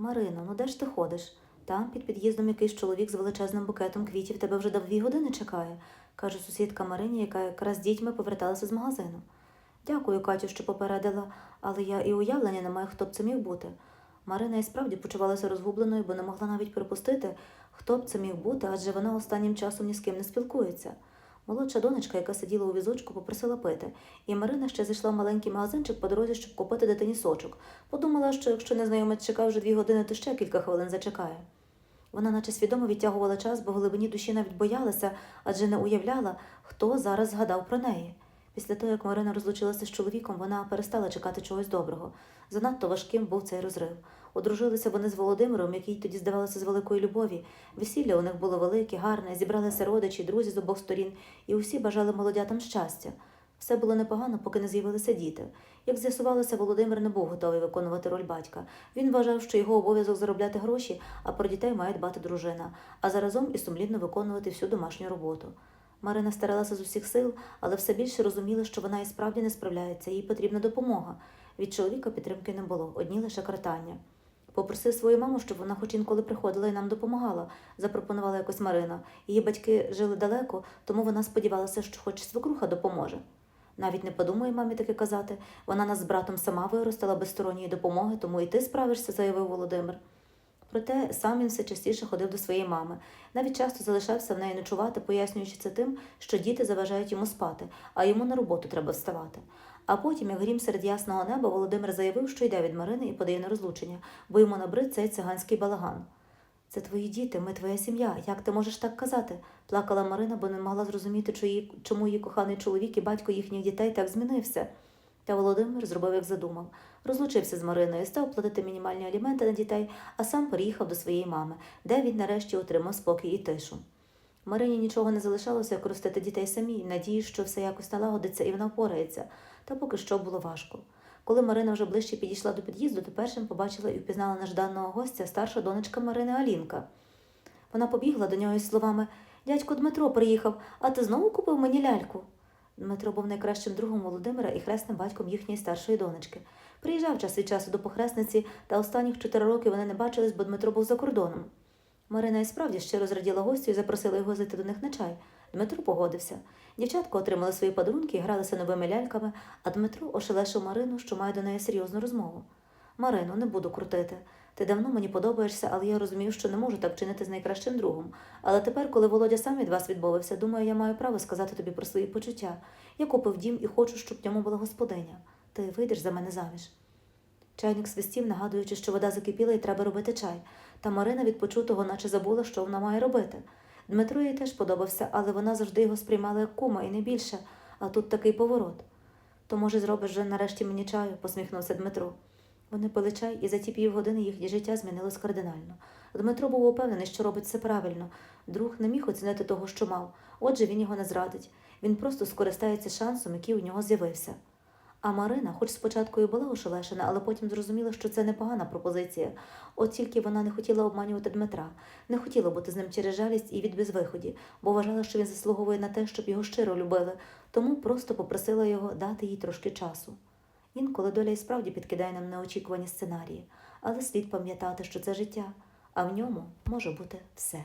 Марино, ну де ж ти ходиш? Там під під'їздом якийсь чоловік з величезним букетом квітів тебе вже до дві години чекає, каже сусідка Марині, яка якраз з дітьми поверталася з магазину. Дякую, Катю, що попередила, але я і уявлення не маю, хто б це міг бути. Марина і справді почувалася розгубленою, бо не могла навіть припустити, хто б це міг бути, адже вона останнім часом ні з ким не спілкується. Молодша донечка, яка сиділа у візочку, попросила пити, і Марина ще зайшла в маленький магазинчик по дорозі, щоб купити дитині сочок. Подумала, що якщо незнайомець чекав вже дві години, то ще кілька хвилин зачекає. Вона наче свідомо відтягувала час, бо глибині душі навіть боялася, адже не уявляла, хто зараз згадав про неї. Після того, як Марина розлучилася з чоловіком, вона перестала чекати чогось доброго. Занадто важким був цей розрив. Одружилися вони з Володимиром, який тоді здавалося з великої любові. Весілля у них було велике, гарне, зібралися родичі, друзі з обох сторін, і усі бажали молодятам щастя. Все було непогано, поки не з'явилися діти. Як з'ясувалося, Володимир не був готовий виконувати роль батька. Він вважав, що його обов'язок заробляти гроші, а про дітей має дбати дружина, а заразом і сумлінно виконувати всю домашню роботу. Марина старалася з усіх сил, але все більше розуміла, що вона і справді не справляється, їй потрібна допомога. Від чоловіка підтримки не було, одні лише картання. Попросив свою маму, щоб вона хоч інколи приходила і нам допомагала, запропонувала якось Марина. Її батьки жили далеко, тому вона сподівалася, що хоч свекруха допоможе. Навіть не подумає мамі таке казати. Вона нас з братом сама виростила без сторонньої допомоги, тому і ти справишся, заявив Володимир. Проте сам він все частіше ходив до своєї мами. Навіть часто залишався в неї ночувати, пояснюючи це тим, що діти заважають йому спати, а йому на роботу треба вставати. А потім, як грім серед ясного неба, Володимир заявив, що йде від Марини і подає на розлучення, бо йому набрид цей циганський балаган. Це твої діти, ми твоя сім'я. Як ти можеш так казати? плакала Марина, бо не могла зрозуміти, чому її коханий чоловік і батько їхніх дітей так змінився. Та Володимир зробив, як задумав. Розлучився з Мариною, став платити мінімальні аліменти на дітей, а сам переїхав до своєї мами, де він нарешті отримав спокій і тишу. Марині нічого не залишалося, як ростити дітей самій, надії, що все якось налагодиться і вона впорається. Та поки що було важко. Коли Марина вже ближче підійшла до під'їзду, то першим побачила і впізнала нежданого гостя старша донечка Марини Алінка. Вона побігла до нього із словами Дядько Дмитро приїхав, а ти знову купив мені ляльку. Дмитро був найкращим другом Володимира і хресним батьком їхньої старшої донечки. Приїжджав час від часу до похресниці, та останніх чотири роки вони не бачились, бо Дмитро був за кордоном. Марина і справді щиро зраділа гостю і запросила його зайти до них на чай. Дмитро погодився. Дівчатка отримали свої подарунки і гралися новими ляльками, а Дмитро ошелешив Марину, що має до неї серйозну розмову. Марино, не буду крутити. Ти давно мені подобаєшся, але я розумію, що не можу так чинити з найкращим другом. Але тепер, коли Володя сам від вас відмовився, думаю, я маю право сказати тобі про свої почуття. Я купив дім і хочу, щоб в ньому була господиня. Ти вийдеш за мене заміж. Чайник свистів, нагадуючи, що вода закипіла і треба робити чай. Та Марина від почутого наче забула, що вона має робити. Дмитро їй теж подобався, але вона завжди його сприймала як кума і не більше, а тут такий поворот. То, може, зробиш вже нарешті мені чаю, посміхнувся Дмитро. Вони пили чай, і за ті півгодини їхнє життя змінилось кардинально. Дмитро був упевнений, що робить все правильно. Друг не міг оцінити того, що мав, отже, він його не зрадить. Він просто скористається шансом, який у нього з'явився. А Марина, хоч спочатку і була ошелешена, але потім зрозуміла, що це непогана пропозиція. От тільки вона не хотіла обманювати Дмитра, не хотіла бути з ним через жалість і від безвиході, бо вважала, що він заслуговує на те, щоб його щиро любили, тому просто попросила його дати їй трошки часу. Інколи доля і справді підкидає нам неочікувані сценарії, але слід пам'ятати, що це життя, а в ньому може бути все.